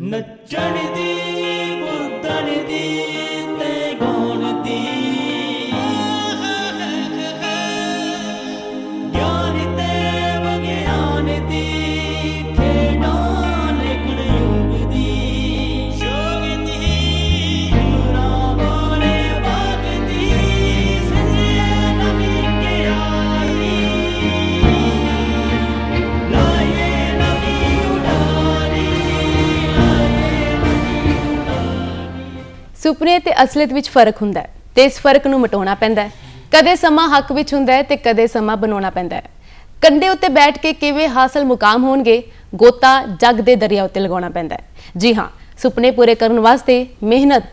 ਨੱਚਣ ਦੀ ਕੁੱਦਣ ਦੀ। ਸੁਪਨੇ ਤੇ ਅਸਲੀਅਤ ਵਿੱਚ ਫ਼ਰਕ ਹੁੰਦਾ ਹੈ ਤੇ ਇਸ ਫ਼ਰਕ ਨੂੰ ਮਿਟਾਉਣਾ ਪੈਂਦਾ ਹੈ। ਕਦੇ ਸਮਾਂ ਹੱਕ ਵਿੱਚ ਹੁੰਦਾ ਹੈ ਤੇ ਕਦੇ ਸਮਾਂ ਬਣਾਉਣਾ ਪੈਂਦਾ ਹੈ। ਕੰਡੇ ਉੱਤੇ ਬੈਠ ਕੇ ਕਿਵੇਂ ਹਾਸਲ ਮੁਕਾਮ ਹੋਣਗੇ, ਗੋਤਾ ਜੱਗ ਦੇ ਦਰਿਆ ਉੱਤੇ ਲਗਾਉਣਾ ਪੈਂਦਾ ਹੈ। ਜੀ ਹਾਂ, ਸੁਪਨੇ ਪੂਰੇ ਕਰਨ ਵਾਸਤੇ ਮਿਹਨਤ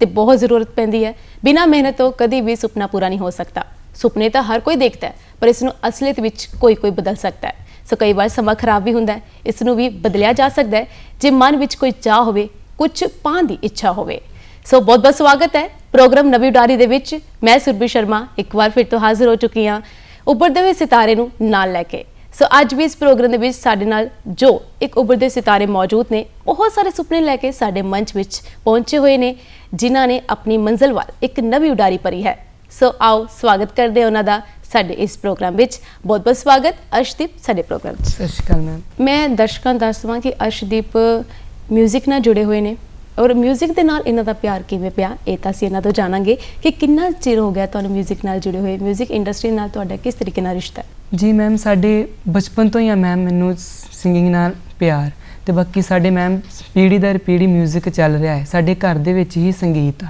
ਤੇ ਬਹੁਤ ਜ਼ਰੂਰਤ ਪੈਂਦੀ ਹੈ। ਬਿਨਾਂ ਮਿਹਨਤ ਤੋਂ ਕਦੀ ਵੀ ਸੁਪਨਾ ਪੂਰਾ ਨਹੀਂ ਹੋ ਸਕਦਾ। ਸੁਪਨੇ ਤਾਂ ਹਰ ਕੋਈ ਦੇਖਦਾ ਹੈ, ਪਰ ਇਸ ਨੂੰ ਅਸਲੀਅਤ ਵਿੱਚ ਕੋਈ ਕੋਈ ਬਦਲ ਸਕਦਾ ਹੈ। ਸੋ ਕਈ ਵਾਰ ਸਮਾਂ ਖਰਾਬ ਵੀ ਹੁੰਦਾ ਹੈ, ਇਸ ਨੂੰ ਵੀ ਬਦਲਿਆ ਜਾ ਸਕਦਾ ਹੈ। ਜੇ ਮਨ ਵਿੱਚ ਕੋਈ ਚਾਹ ਹੋਵੇ ਕੁਝ ਪਾਉਣ ਦੀ ਇੱਛਾ ਹੋਵੇ ਸੋ ਬਹੁਤ ਬਹੁਤ ਸਵਾਗਤ ਹੈ ਪ੍ਰੋਗਰਾਮ ਨਵੀਂ ਉਡਾਰੀ ਦੇ ਵਿੱਚ। ਮੈਂ ਸੁਰਭੀ ਸ਼ਰਮਾ ਇੱਕ ਵਾਰ ਫਿਰ ਤੋਂ ਹਾਜ਼ਰ ਹੋ ਚੁੱਕੀ ਹਾਂ ਉੱਭਰਦੇ ਹੋਏ ਸਿਤਾਰੇ ਨੂੰ ਨਾਲ ਲੈ ਕੇ। ਸੋ ਅੱਜ ਵੀ ਇਸ ਪ੍ਰੋਗਰਾਮ ਦੇ ਵਿੱਚ ਸਾਡੇ ਨਾਲ ਜੋ ਇੱਕ ਉੱਭਰਦੇ ਸਿਤਾਰੇ ਮੌਜੂਦ ਨੇ ਬਹੁਤ ਸਾਰੇ ਸੁਪਨੇ ਲੈ ਕੇ ਸਾਡੇ ਮੰਚ ਵਿੱਚ ਪਹੁੰਚੇ ਹੋਏ ਨੇ ਜਿਨ੍ਹਾਂ ਨੇ ਆਪਣੀ ਮੰਜ਼ਿਲ ਵੱਲ ਇੱਕ ਨਵੀਂ ਉਡਾਰੀ ਭਰੀ ਹੈ। ਸੋ ਆਓ ਸਵਾਗਤ ਕਰਦੇ ਹਾਂ ਉਹਨਾਂ ਦਾ ਸਾਡੇ ਇਸ ਪ੍ਰੋਗਰਾਮ ਵਿੱਚ। ਬਹੁਤ ਬਹੁਤ ਸਵਾਗਤ ਅਰਸ਼ਦੀਪ ਸਾਡੇ ਪ੍ਰੋਗਰਾਮ 'ਚ ਸਤਿ ਸ਼੍ਰੀ ਅਕਾਲ ਮੈਮ। ਮੈਂ ਦਰਸ਼ਕਾਂ ਨੂੰ ਦੱਸ ਦਵਾਂ ਕਿ ਅਰਸ਼ਦੀਪ 뮤직 ਨਾਲ ਜੁੜੇ ਹੋਏ ਨੇ। ਔਰ 뮤직 ਦੇ ਨਾਲ ਇਹਨਾਂ ਦਾ ਪਿਆਰ ਕਿਵੇਂ ਪਿਆ ਇਹ ਤਾਂ ਅਸੀਂ ਇਹਨਾਂ ਤੋਂ ਜਾਣਾਂਗੇ ਕਿ ਕਿੰਨਾ ਚਿਰ ਹੋ ਗਿਆ ਤੁਹਾਨੂੰ 뮤직 ਨਾਲ ਜੁੜੇ ਹੋਏ 뮤직 ਇੰਡਸਟਰੀ ਨਾਲ ਤੁਹਾਡਾ ਕਿਸ ਤਰੀਕੇ ਨਾਲ ਰਿਸ਼ਤਾ ਹੈ ਜੀ ਮੈਮ ਸਾਡੇ ਬਚਪਨ ਤੋਂ ਹੀ ਆ ਮੈਮ ਮੈਨੂੰ ਸਿੰਗਿੰਗ ਨਾਲ ਪਿਆਰ ਤੇ ਬਾਕੀ ਸਾਡੇ ਮੈਮ ਪੀੜ੍ਹੀ ਦਰ ਪੀੜ੍ਹੀ 뮤직 ਚੱਲ ਰਿਹਾ ਹੈ ਸਾਡੇ ਘਰ ਦੇ ਵਿੱਚ ਹੀ ਸੰਗੀਤ ਆ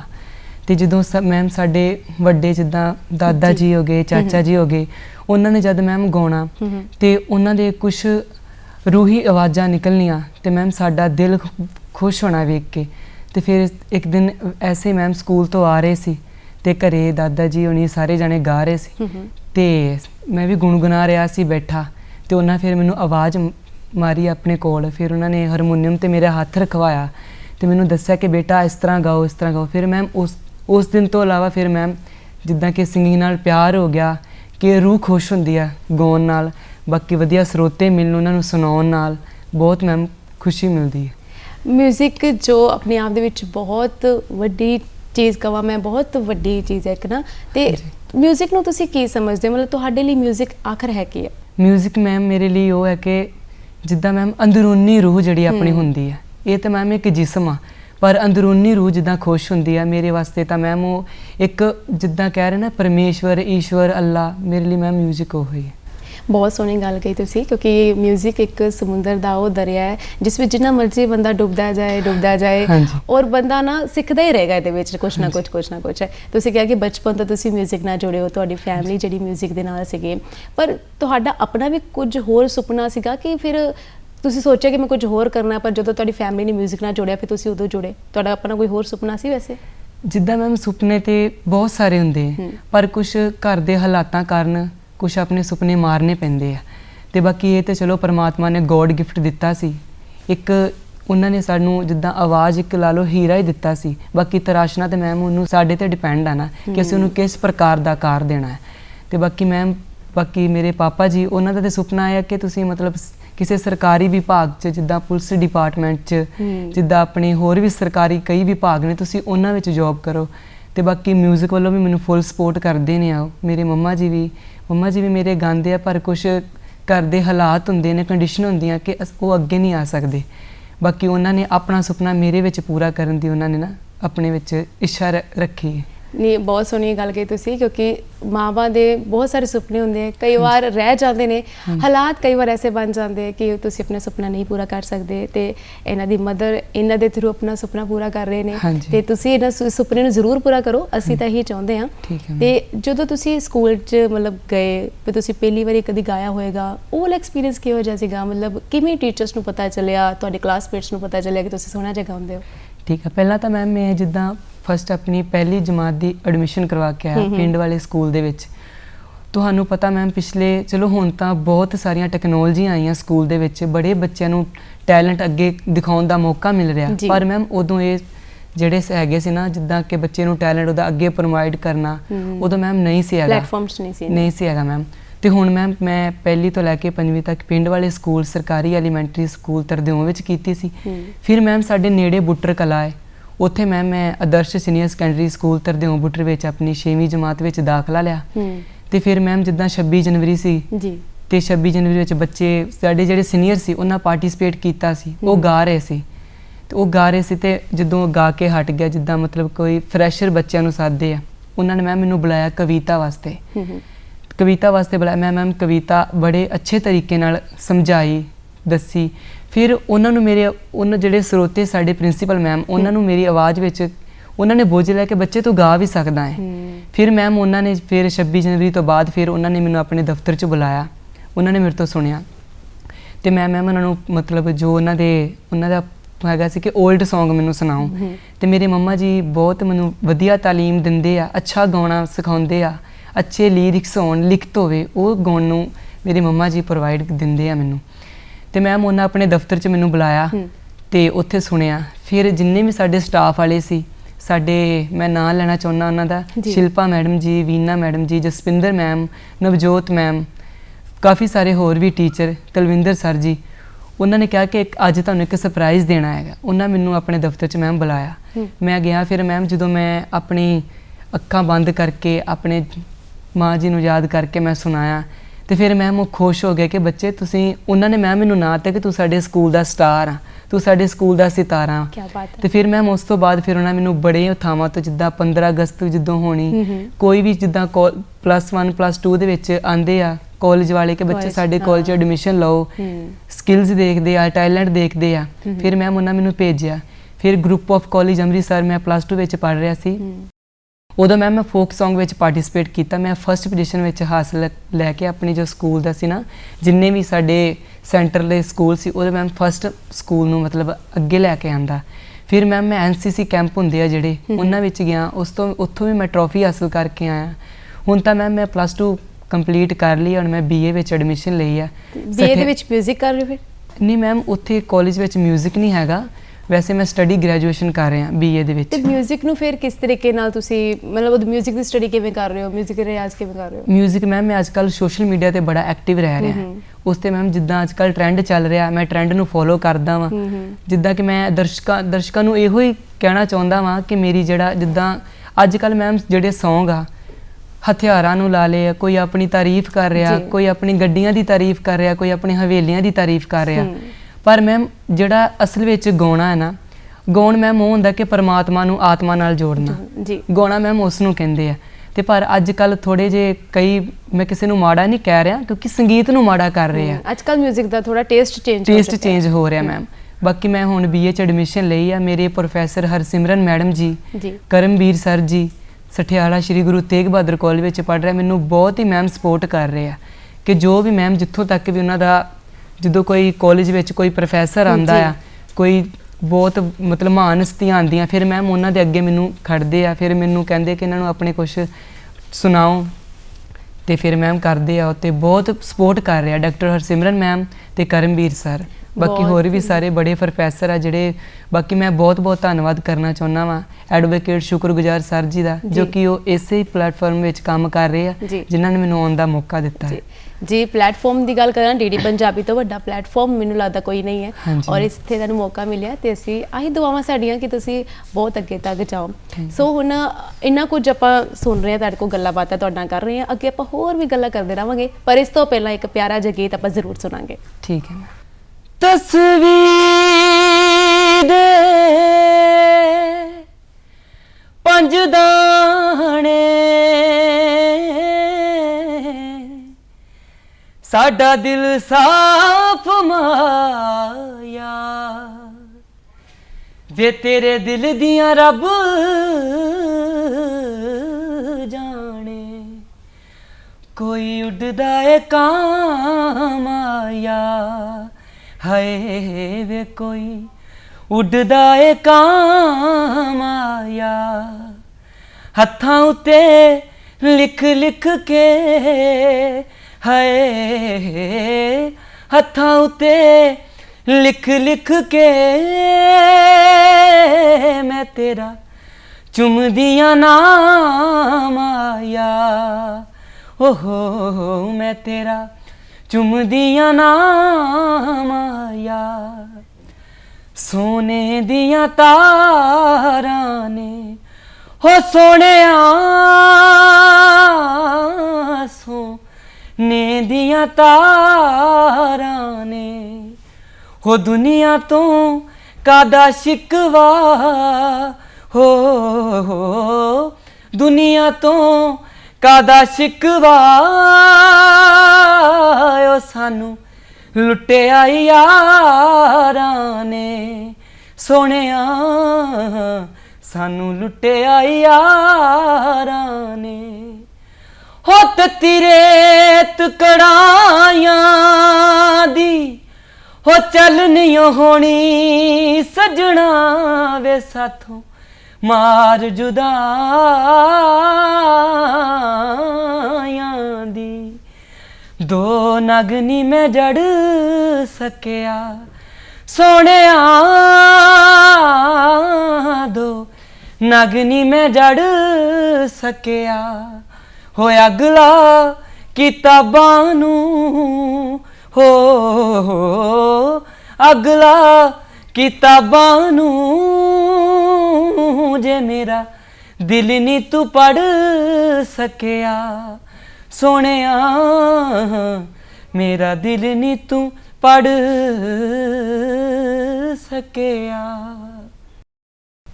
ਤੇ ਜਦੋਂ ਮੈਮ ਸਾਡੇ ਵੱਡੇ ਜਿੱਦਾਂ ਦਾਦਾ ਜੀ। ਜੀ ਹੋ ਗਏ ਚਾਚਾ ਜੀ ਹੋ ਗਏ ਉਹਨਾਂ ਨੇ ਜਦ ਮੈਮ ਗਾਉਣਾ ਹੂੰ ਹੂੰ। ਤੇ ਉਹਨਾਂ ਦੇ ਕੁਝ ਰੂਹੀ ਆਵਾਜ਼ਾਂ ਨਿਕਲਣੀਆਂ ਤੇ ਮੈਮ ਸਾਡਾ ਦਿਲ ਖੁਸ਼ ਹੋਣਾ ਵੇਖ ਕੇ। ਤੇ ਫਿਰ ਇੱਕ ਦਿਨ ਐਸੇ ਮੈਮ ਸਕੂਲ ਤੋਂ ਆ ਰਹੇ ਸੀ ਤੇ ਘਰੇ ਦਾਦਾ ਜੀ ਹੋਣੀ ਸਾਰੇ ਜਣੇ ਗਾ ਰਹੇ ਸੀ। ਤੇ ਮੈਂ ਵੀ ਗੁੰਗੁਣਾ ਰਿਹਾ ਸੀ ਬੈਠਾ ਤੇ ਉਹਨਾਂ ਫਿਰ ਮੈਨੂੰ ਆਵਾਜ਼ ਮਾਰੀ ਆਪਣੇ ਕੋਲ। ਫਿਰ ਉਹਨਾਂ ਨੇ ਹਾਰਮੋਨੀਅਮ ਤੇ ਮੇਰਾ ਹੱਥ ਰਖਵਾਇਆ ਤੇ ਮੈਨੂੰ ਦੱਸਿਆ ਕਿ ਬੇਟਾ ਇਸ ਤਰ੍ਹਾਂ ਗਾਓ ਇਸ ਤਰ੍ਹਾਂ ਗਾਓ। ਫਿਰ ਮੈਮ ਉਸ ਉਸ ਦਿਨ ਤੋਂ ਇਲਾਵਾ ਫਿਰ ਮੈਮ ਜਿੱਦਾਂ ਕਿ ਸਿੰਗਿੰਗ ਨਾਲ ਪਿਆਰ ਹੋ ਗਿਆ ਕਿ ਰੂਹ ਖੁਸ਼ ਹੁੰਦੀ ਆ ਗਾਉਣ ਨਾਲ ਬਾਕੀ ਵਧੀਆ ਸਰੋਤੇ ਮਿਲਣ ਉਹਨਾਂ ਨੂੰ ਸੁਣਾਉਣ ਨਾਲ ਬਹੁਤ ਮੈਮ ਖੁਸ਼ੀ ਮਿਲਦੀ ਹੈ 뮤직 ਜੋ ਆਪਣੇ ਆਪ ਦੇ ਵਿੱਚ ਬਹੁਤ ਵੱਡੀ ਚੀਜ਼ ਕਵਾਂ ਮੈਂ ਬਹੁਤ ਵੱਡੀ ਚੀਜ਼ ਹੈ ਇੱਕ ਨਾ ਤੇ 뮤직 ਨੂੰ ਤੁਸੀਂ ਕੀ ਸਮਝਦੇ ਹੋ ਮਤਲਬ ਤੁਹਾਡੇ ਲਈ 뮤직 ਆਖਰ ਹੈ ਕੀ ਹੈ ਮਿਊਜ਼ਿਕ ਮੈਮ ਮੇਰੇ ਲਈ ਉਹ ਹੈ ਕਿ ਜਿੱਦਾਂ ਮੈਮ ਅੰਦਰੂਨੀ ਰੂਹ ਜਿਹੜੀ ਆਪਣੀ ਹਮ। ਹੁੰਦੀ ਹੈ ਇਹ ਤਾਂ ਮੈਮ ਇੱਕ ਜਿਸਮ ਆ ਪਰ ਅੰਦਰੂਨੀ ਰੂਹ ਜਿੱਦਾਂ ਖੁਸ਼ ਹੁੰਦੀ ਆ ਮੇਰੇ ਵਾਸਤੇ ਤਾਂ ਮੈਮ ਉਹ ਇੱਕ ਜਿੱਦਾਂ ਕਹਿ ਰਹੇ ਨਾ ਪਰਮੇਸ਼ਵਰ ਈਸ਼ਵਰ ਅੱਲਾ ਮੇਰੇ ਲਈ ਮੈਮ ਮਿਊਜ਼ਿਕ ਉਹ ਹੀ ਹੈ ਬਹੁਤ ਸੋਹਣੀ ਗੱਲ ਕਹੀ ਤੁਸੀਂ ਕਿਉਂਕਿ 뮤직 ਇੱਕ ਸਮੁੰਦਰ ਦਾ ਉਹ ਦਰਿਆ ਹੈ ਜਿਸ ਵਿੱਚ ਜਿੰਨਾ ਮਰਜ਼ੀ ਬੰਦਾ ਡੁੱਬਦਾ ਜਾਏ ਡੁੱਬਦਾ ਜਾਏ ਹਾਂਜੀ। ਔਰ ਬੰਦਾ ਨਾ ਸਿੱਖਦਾ ਹੀ ਰਹੇਗਾ ਇਹਦੇ ਵਿੱਚ ਕੁਛ ਨਾ ਕੁਛ ਕੁਛ ਨਾ ਕੁਛ ਹੈ ਤੁਸੀਂ ਕਿਹਾ ਕਿ ਬਚਪਨ ਤੋਂ ਤੁਸੀਂ 뮤직 ਨਾਲ ਜੁੜੇ ਹੋ ਤੁਹਾਡੀ ਫੈਮਿਲੀ ਜਿਹੜੀ 뮤직 ਦੇ ਨਾਲ ਸੀਗੇ ਪਰ ਤੁਹਾਡਾ ਆਪਣਾ ਵੀ ਕੁਝ ਹੋਰ ਸੁਪਨਾ ਸੀਗਾ ਕਿ ਫਿਰ ਤੁਸੀਂ ਸੋਚਿਆ ਕਿ ਮੈਂ ਕੁਝ ਹੋਰ ਕਰਨਾ ਪਰ ਜਦੋਂ ਤੁਹਾਡੀ ਫੈਮਿਲੀ ਨੇ 뮤직 ਨਾਲ ਜੋੜਿਆ ਫਿਰ ਤੁਸੀਂ ਉਦੋਂ ਜੁੜੇ ਤੁਹਾਡਾ ਆਪਣਾ ਕੋਈ ਹੋਰ ਸੁਪਨਾ ਸੀ ਵੈਸੇ ਜਿੱਦਾਂ ਮੈਮ ਸੁਪਨੇ ਤੇ ਬਹੁਤ ਸਾਰੇ ਹੁੰਦੇ ਹਮ। ਆ ਪਰ ਕੁਝ ਘਰ ਦੇ ਹਾਲਾਤਾਂ ਕਾਰਨ ਕੁਝ ਆਪਣੇ ਸੁਪਨੇ ਮਾਰਨੇ ਪੈਂਦੇ ਆ। ਤੇ ਬਾਕੀ ਇਹ ਤੇ ਚਲੋ ਪ੍ਰਮਾਤਮਾ ਨੇ ਗੋਡ ਗਿਫਟ ਦਿੱਤਾ ਸੀ। ਇੱਕ ਉਹਨਾਂ ਨੇ ਸਾਨੂੰ ਜਿੱਦਾਂ ਆਵਾਜ਼ ਇੱਕ ਲਾ ਲਓ ਹੀਰਾ ਹੀ ਦਿੱਤਾ ਸੀ। ਬਾਕੀ ਤਰਾਸ਼ਨਾ ਤੇ ਮੈਮ ਉਹਨੂੰ ਸਾਡੇ ਤੇ ਡਿਪੈਂਡ ਆ ਨਾ ਕਿ ਅਸੀਂ ਉਹਨੂੰ ਕਿਸ ਪ੍ਰਕਾਰ ਦਾ ਆਕਾਰ ਦੇਣਾ ਹੈ। ਤੇ ਬਾਕੀ ਮੈਮ ਬਾਕੀ ਮੇਰੇ ਪਾਪਾ ਜੀ ਉਹਨਾਂ ਦਾ ਤੇ ਸੁਪਨਾ ਆਇਆ ਕਿ ਤੁਸੀਂ ਮਤਲਬ ਕਿਸੇ ਸਰਕਾਰੀ ਵਿਭਾਗ 'ਚ ਜਿੱਦਾਂ ਪੁਲਿਸ ਡਿਪਾਰਟਮੈਂਟ 'ਚ। ਜਿੱਦਾਂ ਆਪਣੇ ਹੋਰ ਵੀ ਸਰਕਾਰੀ ਕਈ ਵਿਭਾਗ ਨੇ ਤੁਸੀਂ ਉਹਨਾਂ ਵਿੱਚ ਜੌਬ ਕਰੋ। ਤੇ ਬਾਕੀ 뮤직 ਵੱਲੋਂ ਵੀ ਮੈਨੂੰ ਫੁੱਲ ਸਪੋਰਟ ਕਰਦੇ ਨੇ ਆ। ਮੇਰੇ ਮੰਮਾ ਜੀ ਵੀ ਮੰਮਾ ਜੀ ਵੀ ਮੇਰੇ ਗਾਉਂਦੇ ਆ, ਪਰ ਕੁਝ ਘਰ ਦੇ ਹਾਲਾਤ ਹੁੰਦੇ ਨੇ ਕੰਡੀਸ਼ਨ ਹੁੰਦੀਆਂ ਕਿ ਅਸ- ਉਹ ਅੱਗੇ ਨਹੀਂ ਆ ਸਕਦੇ। ਬਾਕੀ ਉਹਨਾਂ ਨੇ ਆਪਣਾ ਸੁਪਨਾ ਮੇਰੇ ਵਿੱਚ ਪੂਰਾ ਕਰਨ ਦੀ ਉਹਨਾਂ ਨੇ ਨਾ ਆਪਣੇ ਵਿੱਚ ਇੱਛਾ ਰ- ਰੱਖੀ ਹੈ। ਨਹੀਂ ਬਹੁਤ ਸੋਹਣੀ ਗੱਲ ਕਹੀ ਤੁਸੀਂ ਕਿਉਂਕਿ ਮਾਵਾਂ ਦੇ ਬਹੁਤ ਸਾਰੇ ਸੁਪਨੇ ਹੁੰਦੇ ਆ ਕਈ ਵਾਰ ਰਹਿ ਜਾਂਦੇ ਨੇ ਹਾਲਾਤ ਕਈ ਵਾਰ ਐਸੇ ਬਣ ਜਾਂਦੇ ਆ ਕਿ ਤੁਸੀਂ ਆਪਣਾ ਸੁਪਨਾ ਨਹੀਂ ਪੂਰਾ ਕਰ ਸਕਦੇ ਤੇ ਇਹਨਾਂ ਦੀ ਮਦਰ ਇਹਨਾਂ ਦੇ ਥਰੂ ਆਪਣਾ ਸੁਪਨਾ ਪੂਰਾ ਕਰ ਰਹੇ ਨੇ। ਤੇ ਤੁਸੀਂ ਇਹਨਾਂ ਸੁਪਨੇ ਨੂੰ ਜ਼ਰੂਰ ਪੂਰਾ ਕਰੋ ਅਸੀਂ ਤਾਂ ਇਹੀ ਚਾਹੁੰਦੇ ਹਾਂ। ਠੀਕ ਹੈ। ਤੇ ਜਦੋਂ ਤੁਸੀਂ ਸਕੂਲ 'ਚ ਮਤਲਬ ਗਏ ਤੇ ਤੁਸੀਂ ਪਹਿਲੀ ਵਾਰੀ ਕਦੀ ਗਾਇਆ ਹੋਵੇਗਾ ਉਹ ਵਾਲਾ ਐਕਸਪੀਰੀਅੰਸ ਕਿਹੋ ਜਿਹਾ ਸੀਗਾ? ਮਤਲਬ ਕਿਵੇਂ ਟੀਚਰਸ ਨੂੰ ਪਤਾ ਚੱਲਿਆ ਤੁਹਾਡੇ ਕਲਾਸਮੇਟਸ ਨੂੰ ਪਤਾ ਚੱਲਿਆ ਕਿ ਤੁਸੀਂ ਸੋਹਣਾ ਜਿਹਾ ਗਾਉਂਦੇ ਹੋ? ਠੀਕ ਹੈ ਪਹਿਲਾਂ ਤਾਂ ਮੈਮ ਮੈਂ ਜਿੱਦਾਂ ਫਸਟ ਆਪਣੀ ਪਹਿਲੀ ਜਮਾਤ ਦੀ ਐਡਮਿਸ਼ਨ ਕਰਵਾ ਕੇ ਆਇਆ। ਪਿੰਡ ਵਾਲੇ ਸਕੂਲ ਦੇ ਵਿੱਚ ਤੁਹਾਨੂੰ ਪਤਾ ਮੈਮ ਪਿਛਲੇ ਚਲੋ ਹੁਣ ਤਾਂ ਬਹੁਤ ਸਾਰੀਆਂ ਟੈਕਨੋਲੋਜੀਆਂ ਆਈਆਂ ਸਕੂਲ ਦੇ ਵਿੱਚ ਬੜੇ ਬੱਚਿਆਂ ਨੂੰ ਟੈਲੈਂਟ ਅੱਗੇ ਦਿਖਾਉਣ ਦਾ ਮੌਕਾ ਮਿਲ ਰਿਹਾ। ਪਰ ਮੈਮ ਉਦੋਂ ਇਹ ਜਿਹੜੇ ਹੈਗੇ ਸੀ ਨਾ ਜਿੱਦਾਂ ਕਿ ਬੱਚੇ ਨੂੰ ਟੈਲੈਂਟ ਉਹਦਾ ਅੱਗੇ ਪ੍ਰੋਵਾਈਡ ਕਰਨਾ। ਉਦੋਂ ਮੈਮ ਨਹੀਂ ਸੀ ਹੈਗਾ ਪਲੇਟਫਾਰਮਸ ਨਹੀਂ ਸੀ ਨਹੀਂ ਸੀ ਹੈਗਾ ਮੈਮ ਤੇ ਹੁਣ ਮੈਮ ਮੈਂ ਪਹਿਲੀ ਤੋਂ ਲੈ ਕੇ ਪੰਜਵੀਂ ਤੱਕ ਪਿੰਡ ਵਾਲੇ ਸਕੂਲ ਸਰਕਾਰੀ ਐਲੀਮੈਂਟਰੀ ਸਕੂਲ ਤਰਦਿਓਂ ਵਿੱਚ ਕੀਤੀ ਸੀ। ਫਿਰ ਮੈਮ ਸਾਡੇ ਨੇੜੇ ਬੁੱਟਰ ਕਲਾ ਹੈ ਉੱਥੇ ਮੈਮ ਮੈਂ ਆਦਰਸ਼ ਸੀਨੀਅਰ ਸੈਕੰਡਰੀ ਸਕੂਲ ਤਰਦਿਓਂ ਬੁੱਟਰ ਵਿੱਚ ਆਪਣੀ 6ਵੀਂ ਜਮਾਤ ਵਿੱਚ ਦਾਖਲਾ ਲਿਆ। ਹੂੰ। ਤੇ ਫਿਰ ਮੈਮ ਜਿੱਦਾਂ 26 ਜਨਵਰੀ ਸੀ ਜੀ। ਤੇ 26 ਜਨਵਰੀ ਵਿੱਚ ਬੱਚੇ ਸਾਡੇ ਜਿਹੜੇ ਸੀਨੀਅਰ ਸੀ ਉਹਨਾਂ ਪਾਰਟਿਸਿਪੇਟ ਕੀਤਾ ਸੀ। ਉਹ। ਗਾ ਰਹੇ ਸੀ। ਤੇ ਉਹ ਗਾ ਰਹੇ ਸੀ ਤੇ ਜਦੋਂ ਗਾ ਕੇ ਹਟ ਗਿਆ ਜਿੱਦਾਂ ਮਤਲਬ ਕੋਈ ਫਰੈਸ਼ਰ ਬੱਚਿਆਂ ਨੂੰ ਸਾਦੇ ਆ ਉਹਨਾਂ ਨੇ ਮੈਮ ਮੈਨੂੰ ਬੁਲਾਇਆ ਕਵਿਤਾ ਵਾਸਤੇ। ਕਵਿਤਾ ਵਾਸਤੇ ਬੁਲਾਇਆ। ਮੈਂ ਮੈਮ ਕਵਿਤਾ ਬੜੇ ਅੱਛੇ ਤਰੀਕੇ ਨਾਲ ਸਮਝਾਈ ਦੱਸੀ। ਫਿਰ ਉਹਨਾਂ ਨੂੰ ਮੇਰੇ ਉਹਨਾਂ ਜਿਹੜੇ ਸਰੋਤੇ ਸਾਡੇ ਪ੍ਰਿੰਸੀਪਲ ਮੈਮ ਉਹਨਾਂ ਨੂੰ ਮੇਰੀ ਆਵਾਜ਼ ਵਿੱਚ ਉਹਨਾਂ ਨੇ ਬੋਝ ਲਿਆ ਕਿ ਬੱਚੇ ਤੂੰ ਗਾ ਵੀ ਸਕਦਾ ਹੈ। ਫਿਰ ਮੈਮ ਉਹਨਾਂ ਨੇ ਫਿਰ 26 ਜਨਵਰੀ ਤੋਂ ਬਾਅਦ ਫਿਰ ਉਹਨਾਂ ਨੇ ਮੈਨੂੰ ਆਪਣੇ ਦਫ਼ਤਰ 'ਚ ਬੁਲਾਇਆ। ਉਹਨਾਂ ਨੇ ਮੇਰੇ ਤੋਂ ਸੁਣਿਆ। ਤੇ ਮੈਂ ਮੈਮ ਉਹਨਾਂ ਨੂੰ ਮਤਲਬ ਜੋ ਉਹਨਾਂ ਦੇ ਉਹਨਾਂ ਦਾ ਹੈਗਾ ਸੀ ਕਿ 올ਡ Song ਮੈਨੂੰ ਸੁਣਾਓ। ਤੇ ਮੇਰੇ ਮੰਮਾ ਜੀ ਬਹੁਤ ਮੈਨੂੰ ਵਧੀਆ ਤਾਲੀਮ ਦਿੰਦੇ ਆ ਅੱਛਾ ਗਾਉਣਾ ਸਿਖਾਉਂਦੇ ਆ ਅੱਛੇ ਲਿਰਿਕਸ ਹੋਣ ਲਿਖਤ ਹੋਵੇ ਉਹ ਗਾਉਣ ਨੂੰ ਮੇਰੇ ਮੰਮਾ ਜੀ ਪ੍ਰੋਵਾਈਡ ਦਿੰਦੇ ਆ ਮੈਨੂੰ। ਤੇ ਮੈਮ ਉਹਨਾਂ ਆਪਣੇ ਦਫ਼ਤਰ 'ਚ ਮੈਨੂੰ ਬੁਲਾਇਆ। ਤੇ ਉੱਥੇ ਸੁਣਿਆ ਫਿਰ ਜਿੰਨੇ ਵੀ ਸਾਡੇ ਸਟਾਫ ਵਾਲੇ ਸੀ ਸਾਡੇ ਮੈਂ ਨਾਂ ਲੈਣਾ ਚਾਹੁੰਦਾ ਉਹਨਾਂ ਦਾ। Shilpa madam ji Veena madam ji Jaspinder ma'am Navjot ma'am ਕਾਫੀ ਸਾਰੇ ਹੋਰ ਵੀ ਟੀਚਰ ਤਲਵਿੰਦਰ ਸਰ ਜੀ ਉਹਨਾਂ ਨੇ ਕਿਹਾ ਕਿ ਅੱਜ ਤੁਹਾਨੂੰ ਇੱਕ ਸਰਪ੍ਰਾਈਜ਼ ਦੇਣਾ ਹੈਗਾ ਉਹਨਾਂ ਮੈਨੂੰ ਆਪਣੇ ਦਫ਼ਤਰ 'ਚ ਮੈਮ ਬੁਲਾਇਆ। ਮੈਂ ਗਿਆ ਫਿਰ ਮੈਮ ਜਦੋਂ ਮੈਂ ਆਪਣੀ ਅੱਖਾਂ ਬੰਦ ਕਰਕੇ ਆਪਣੇ ਮਾਂ ਜੀ ਨੂੰ ਯਾਦ ਕਰਕੇ ਮੈਂ ਸੁਣਾਇਆ ਤੇ ਫਿਰ ਮੈਮ ਉਹ ਖੁਸ਼ ਹੋ ਗਏ ਕਿ ਬੱਚੇ ਤੁਸੀਂ ਉਹਨਾਂ ਨੇ ਮੈਮ ਮੈਨੂੰ ਨਾਂ ਤੇ ਕਿ ਤੂੰ ਸਾਡੇ ਸਕੂਲ ਦਾ ਸਟਾਰ ਆ ਤੂੰ ਸਾਡੇ ਸਕੂਲ ਦਾ ਸਿਤਾਰਾ ਕੀ ਬਾਤ ਹੈ। ਤੇ ਫਿਰ ਮੈਮ ਉਸ ਤੋਂ ਬਾਅਦ ਫਿਰ ਉਹਨਾਂ ਮੈਨੂੰ ਬੜੇ ਥਾਵਾਂ ਤੋਂ ਜਿੱਦਾਂ 15 ਅਗਸਤ ਜਦੋਂ ਹੋਣੀ ਕੋਈ ਵੀ ਜਿੱਦਾਂ ਪਲੱਸ 1 ਪਲੱਸ 2 ਦੇ ਵਿੱਚ ਆਂਦੇ ਆ ਕਾਲਜ ਵਾਲੇ ਕਿ ਬੱਚੇ ਸਾਡੇ ਕਾਲਜ। ਐਡਮਿਸ਼ਨ ਲਓ ਸਕਿੱਲਸ ਦੇਖਦੇ ਆ ਟੈਲੈਂਟ ਦੇਖਦੇ ਆ। ਫਿਰ ਮੈਮ ਉਹਨਾਂ ਮੈਨੂੰ ਭੇਜਿਆ। ਫਿਰ ਗਰੁੱਪ ਆਫ ਕਾਲਜ ਅੰਮ੍ਰਿਤਸਰ ਮੈਂ ਪਲੱਸ 2 ਵਿੱਚ ਪੜ੍ਹ ਰਿਹਾ ਸੀ। ਉਦੋਂ ਮੈਮ ਮੈਂ ਫੋਕ Song ਵਿੱਚ ਪਾਰਟਿਸਿਪੇਟ ਕੀਤਾ ਮੈਂ ਫਰਸਟ ਪੋਜੀਸ਼ਨ ਵਿੱਚ ਹਾਸਲ ਲੈ ਕੇ ਆਪਣੀ ਜੋ ਸਕੂਲ ਦਾ ਸੀ ਨਾ ਜਿੰਨੇ ਵੀ ਸਾਡੇ ਸੈਂਟਰ ਦੇ ਸਕੂਲ ਸੀ ਉਹਦੇ ਮੈਮ ਫਰਸਟ ਸਕੂਲ ਨੂੰ ਮਤਲਬ ਅੱਗੇ ਲੈ ਕੇ ਆਂਦਾ ਫਿਰ ਮੈਮ ਮੈਂ ਐਨਸੀਸੀ ਕੈਂਪ ਹੁੰਦੇ ਆ ਜਿਹੜੇ ਹਮ। ਉਹਨਾਂ ਵਿੱਚ ਗਿਆ ਉਸ ਤੋਂ ਉੱਥੋਂ ਵੀ ਮੈਂ ਟਰੋਫੀ ਹਾਸਲ ਕਰਕੇ ਆਇਆ ਹੁਣ ਤਾਂ ਮੈਮ ਮੈਂ ਪਲੱਸ 2 ਕੰਪਲੀਟ ਕਰ ਲਈ ਹੁਣ ਮੈਂ ਬੀਏ ਵਿੱਚ ਐਡਮਿਸ਼ਨ ਲਈ ਆ ਬੀਏ ਸੱਠੇ- ਦੇ ਵਿੱਚ 뮤직 ਕਰ ਰਹੇ ਹੋ ਫਿਰ ਨਹੀਂ ਮੈਮ ਉੱਥੇ ਕਾਲਜ ਵਿੱਚ 뮤직 ਨਹੀਂ ਹੈਗਾ ਵੈਸੇ ਮੈਂ ਸਟੱਡੀ ਗ੍ਰੈਜੂਏਸ਼ਨ ਕਰ ਰਿਹਾ ਬੀਏ ਦੇ ਵਿੱਚ ਤੇ 뮤직 ਨੂੰ ਫਿਰ ਕਿਸ ਤਰੀਕੇ ਨਾਲ ਤੁਸੀਂ ਮਤਲਬ ਉਹ 뮤직 ਦੀ ਸਟੱਡੀ ਕਿਵੇਂ ਕਰ ਰਹੇ ਹੋ 뮤직 ਰਿਆਜ਼ ਕਿਵੇਂ ਕਰ ਰਹੇ ਹੋ ਮਿਊਜ਼ਿਕ ਮੈਮ ਮੈਂ ਅੱਜਕੱਲ ਸੋਸ਼ਲ ਮੀਡੀਆ ਤੇ ਬੜਾ ਐਕਟਿਵ ਰਹਿ ਰਿਹਾ ਹਮ ਹਮ। ਉਸ ਤੇ ਮੈਮ ਜਿੱਦਾਂ ਅੱਜਕੱਲ ਟ੍ਰੈਂਡ ਚੱਲ ਰਿਹਾ ਮੈਂ ਟ੍ਰੈਂਡ ਨੂੰ ਫੋਲੋ ਕਰਦਾ ਵਾਂ ਹੂੰ ਹੂੰ ਜਿੱਦਾਂ ਕਿ ਮੈਂ ਦਰਸ਼ਕਾਂ ਦਰਸ਼ਕਾਂ ਨੂੰ ਇਹੋ ਹੀ ਕਹਿਣਾ ਚਾਹੁੰਦਾ ਵਾਂ ਕਿ ਮੇਰੀ ਜਿਹੜਾ ਜਿੱਦਾਂ ਅੱਜਕੱਲ ਮੈਮ ਜਿਹੜੇ Song ਆ ਹਥਿਆਰਾਂ ਨੂੰ ਲਾ ਲਏ ਆ, ਕੋਈ ਆਪਣੀ ਤਾਰੀਫ ਕਰ ਰਿਹਾ ਜੀ। ਕੋਈ ਆਪਣੀ ਗੱਡੀਆਂ ਦੀ ਤਾਰੀਫ ਕਰ ਰਿਹਾ ਕੋਈ ਆਪਣੀ ਹਵੇਲੀਆਂ ਦੀ ਤਾਰੀਫ ਕਰ ਰਿਹਾ ਹਮ। ਪਰ ਮੈਮ ਜਿਹੜਾ ਅਸਲ ਵਿੱਚ ਗਾਉਣਾ ਹੈ ਨਾ ਗਾਉਣ ਮੈਮ ਉਹ ਹੁੰਦਾ ਕਿ ਪਰਮਾਤਮਾ ਨੂੰ ਆਤਮਾ ਨਾਲ ਜੋੜਨਾ। ਜੀ ਗਾਉਣਾ ਮੈਮ ਉਸ ਨੂੰ ਕਹਿੰਦੇ ਆ। ਤੇ ਪਰ ਅੱਜ ਕੱਲ ਥੋੜੇ ਜੇ ਕਈ ਮੈਂ ਕਿਸੇ ਨੂੰ ਮਾੜਾ ਨਹੀਂ ਕਹਿ ਰਿਹਾ ਕਿਉਂਕਿ ਸੰਗੀਤ ਨੂੰ ਮਾੜਾ ਕਰ ਰਹੇ ਆ। ਅੱਜ ਕੱਲ 뮤직 ਦਾ ਥੋੜਾ ਟੇਸਟ ਚੇਂਜ ਟੇਸਟ ਚੇਂਜ ਹੋ। ਰਿਹਾ ਮੈਮ ਬਾਕੀ ਮੈਂ ਹੁਣ ਬੀਏ ਚ ਐਡਮਿਸ਼ਨ ਲਈ ਆ। ਮੇਰੇ ਪ੍ਰੋਫੈਸਰ ਹਰਸਿਮਰਨ ਮੈਡਮ ਜੀ ਜੀ। ਕਰਮਵੀਰ ਸਰ ਜੀ ਸਠਿਆਲਾ ਸ਼੍ਰੀ ਗੁਰੂ ਤੇਗ ਬਹਾਦਰ ਕਾਲਜ ਵਿੱਚ ਪੜ੍ਹ ਰਿਹਾ। ਮੈਨੂੰ ਬਹੁਤ ਹੀ ਮੈਮ ਸਪੋਰਟ ਕਰ ਰਹੇ ਆ। ਕਿ ਜੋ ਵੀ ਮੈਮ ਜਿੱਥੋਂ ਤੱਕ ਵੀ ਉਹਨਾਂ ਦਾ ਜਦੋਂ ਕੋਈ ਕਾਲਜ ਵਿੱਚ ਕੋਈ ਪ੍ਰੋਫੈਸਰ ਆਂਦਾ। ਆ ਕੋਈ ਬਹੁਤ ਮਤਲਬ ਮਹਾਨ ਹਸਤੀਆਂ ਆਉਂਦੀਆਂ ਫਿਰ ਮੈਮ ਉਹਨਾਂ ਦੇ ਅੱਗੇ ਮੈਨੂੰ ਖੜਦੇ ਆ ਫਿਰ ਮੈਨੂੰ ਕਹਿੰਦੇ ਕਿ ਇਹਨਾਂ ਨੂੰ ਆਪਣੇ ਕੁਝ ਸੁਣਾਓ ਤੇ ਫਿਰ ਮੈਮ ਕਰਦੇ ਆ ਤੇ ਬਹੁਤ ਸਪੋਰਟ ਕਰ ਰਿਹਾ ਡਾਕਟਰ ਹਰਸਿਮਰਨ ਮੈਮ ਤੇ ਕਰਮਵੀਰ ਸਰ ਬਾਕੀ ਹੋਰ ਵੀ ਸਾਰੇ ਬੜੇ ਪ੍ਰੋਫੈਸਰ ਆ ਜਿਹੜੇ ਬਾਕੀ ਮੈਂ ਬਹੁਤ ਬਹੁਤ ਧੰਨਵਾਦ ਕਰਨਾ ਚਾਹੁੰਦਾ ਵਾਂ ਐਡਵੋਕੇਟ ਸ਼ੁਕਰਗੁਜ਼ਾਰ ਸਰ ਜੀ ਦਾ ਜੋ। ਕਿ ਉਹ ਇਸੇ ਹੀ ਪਲੇਟਫਾਰਮ ਵਿੱਚ ਕੰਮ ਕਰ ਰਹੇ ਆ। ਜਿਨ੍ਹਾਂ ਨੇ ਮੈਨੂੰ ਆਉਣ ਦਾ ਮੌਕਾ ਦਿੱਤਾ। ਜੀ। ਹੈ ਜੀ ਪਲੇਟਫਾਰਮ ਦੀ ਗੱਲ ਕਰਾਂ ਡੀਡੀ ਪੰਜਾਬੀ ਤੋਂ ਵੱਡਾ ਪਲੇਟਫਾਰਮ ਮੈਨੂੰ ਲੱਗਦਾ ਕੋਈ ਨਹੀਂ ਹੈ। ਔਰ ਇੱਥੇ ਤੁਹਾਨੂੰ ਮੌਕਾ ਮਿਲਿਆ ਤੇ ਅਸੀਂ ਆਹੀ ਦੁਆਵਾਂ ਸਾਡੀਆਂ ਕਿ ਤੁਸੀਂ ਬਹੁਤ ਅੱਗੇ ਤੱਕ ਜਾਓ। ਸੋ ਹੁਣ ਇੰਨਾ ਕੁਝ ਆਪਾਂ ਸੁਣ ਰਹੇ ਹਾਂ ਤੁਹਾਡੇ ਕੋਲ ਗੱਲਾਂ ਬਾਤਾਂ ਤੁਹਾਡੇ ਕਰ ਰਹੇ ਹਾਂ। ਅੱਗੇ ਆਪਾਂ ਹੋਰ ਵੀ ਗੱਲਾਂ ਕਰਦੇ ਰਵਾਂਗੇ ਪਰ ਇਸ ਤੋਂ ਪਹਿਲਾਂ ਇੱਕ ਪਿਆਰਾ ਜਿਹਾ ਗੀਤ ਆਪਾਂ ਜ਼ਰੂਰ ਸੁਣਾਂਗੇ। ਠੀਕ ਹੈ ਤਸਵੀਰ ਦੇ ਪੰਜ ਦਾਣੇ ਸਾਡਾ ਦਿਲ ਸਾਫ਼ ਮਾਇਆ ਵੇ ਤੇਰੇ ਦਿਲ ਦੀਆਂ ਰੱਬ ਜਾਣੇ ਕੋਈ ਉੱਡਦਾ ਏ ਕਾਂ ਮਾਇਆ ਹਾਏ ਵੇ ਕੋਈ ਉੱਡਦਾ ਏ ਕਾਂ ਮਾਇਆ ਹੱਥਾਂ ਉਤੇ ਲਿਖ ਲਿਖ ਕੇ ਹਾਏ, ਹੱਥਾਂ ਉਤੇ ਲਿਖ ਲਿਖ ਕੇ ਮੈਂ ਤੇਰਾ ਚੁੰਮਦੀਆਂ ਨਾਮ ਆਇਆ। ਓਹੋ, ਮੈਂ ਤੇਰਾ ਚੁੰਮਦੀਆਂ ਨਾ ਮਾਇਆ ਸੋਨੇ ਦੀਆਂ ਤਾਰਾਂ ਨੇ, ਹੋ ਸੋਹਣਿਆ ਸੋਨੇ ਦੀਆਂ ਤਾਰਾਂ ਨੇ। ਹੋ ਦੁਨੀਆ ਤੋਂ ਕਾਦਾ ਸ਼ਿਕਵਾ ਹੋ ਹੋ। ਦੁਨੀਆ ਤੋਂ ਕਾਦਾ ਸ਼ਿਕਵਾ ਓ ਸਾਨੂੰ ਲੁੱਟਿਆ ਯਾਰਾਂ ਨੇ। ਸੋਹਣਿਆ ਸਾਨੂੰ ਲੁੱਟਿਆ ਯਾਰਾਂ ਨੇ। ਹੋ ਤਤੀਰੇ ਤਕੜਾਈਆਂ ਦੀ ਹੋ ਚੱਲਣੀਓ ਹੋਣੀ ਸਜਣਾ ਵੇ ਸਾਥੋਂ। ਮਾਰ ਜੁਦਾਈਆਂ ਦੀ। ਦੋ ਨਗਨੀ ਮੈਂ ਜੜ ਸਕਿਆ। ਸੋਹਣਿਆ ਦੋ ਨਗਨੀ ਮੈਂ ਜੜ ਸਕਿਆ। ਹੋਇਆ ਅਗਲਾ ਕਿਤਾਬਾਂ ਨੂੰ। ਹੋ ਹੋ, ਅਗਲਾ ਕਿਤਾਬਾਂ ਨੂੰ, ਜੇ ਮੇਰਾ ਦਿਲ ਨਹੀਂ ਤੂੰ ਪੜ ਸਕਿਆ। ਸੋਹਣਿਆ, ਮੇਰਾ ਦਿਲ ਨਹੀਂ ਤੂੰ ਪੜ ਸਕਿਆ।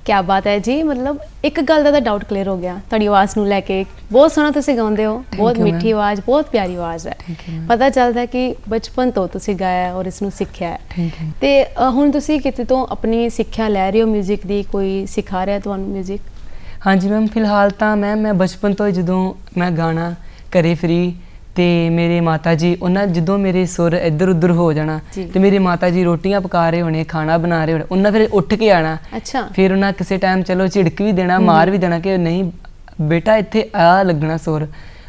ਕੀ ਬਾਤ ਹੈ ਜੀ ਮਤਲਬ ਇੱਕ ਗੱਲ ਦਾ ਤਾਂ ਡਾਊਟ ਕਲੀਅਰ ਹੋ ਗਿਆ ਤੁਹਾਡੀ ਆਵਾਜ਼ ਨੂੰ ਲੈ ਕੇ ਬਹੁਤ ਸੋਹਣਾ ਤੁਸੀਂ ਗਾਉਂਦੇ ਹੋ ਬਹੁਤ you, ਮਿੱਠੀ ma'am. ਆਵਾਜ਼ ਬਹੁਤ ਪਿਆਰੀ ਆਵਾਜ਼ ਹੈ Thank you, ma'am. ਪਤਾ ਚੱਲਦਾ ਹੈ ਕਿ ਬਚਪਨ ਤੋਂ ਤੁਸੀਂ ਗਾਇਆ ਹੈ ਔਰ ਇਸ ਨੂੰ ਸਿੱਖਿਆ ਹੈ ਥੈਂਕ ਯੂ ਤੇ ਅ, ਹੁਣ ਤੁਸੀਂ ਕਿਤੇ ਤੋਂ ਆਪਣੀ ਸਿੱਖਿਆ ਲੈ ਰਹੇ ਹੋ 뮤직 ਦੀ ਕੋਈ ਸਿਖਾ ਰਿਹਾ ਤੁਹਾਨੂੰ 뮤직 ਹਾਂਜੀ ਮੈਮ ਫਿਲਹਾਲ ਤਾਂ ਮੈਮ ਮੈਂ ਬਚਪਨ ਤੋਂ ਹੀ ਜਦੋਂ ਮੈਂ ਗਾਣਾ ਘਰੇ ਫਰੀ ਤੇ ਮੇਰੇ ਮਾਤਾ ਜੀ ਉਹਨਾਂ ਜਦੋਂ ਮੇਰੇ ਸੁਰ ਇੱਧਰ ਉੱਧਰ ਹੋ ਜਾਣਾ। ਤੇ ਮੇਰੇ ਮਾਤਾ ਜੀ ਰੋਟੀਆਂ ਪਕਾ ਰਹੇ ਹੋਣੇ ਖਾਣਾ ਬਣਾ ਰਹੇ ਹੋਣੇ ਉਹਨਾਂ ਫਿਰ ਉੱਠ ਕੇ ਆਣਾ। ਅੱਛਾ। ਫਿਰ ਉਹਨਾਂ ਕਿਸੇ ਟਾਈਮ ਚਲੋ ਝਿੜਕ ਵੀ ਦੇਣਾ ਮਾਰ ਵੀ ਦੇਣਾ ਕਿ ਨਹੀਂ ਬੇਟਾ ਇੱਥੇ ਆ ਲੱਗਣਾ ਸੁਰ।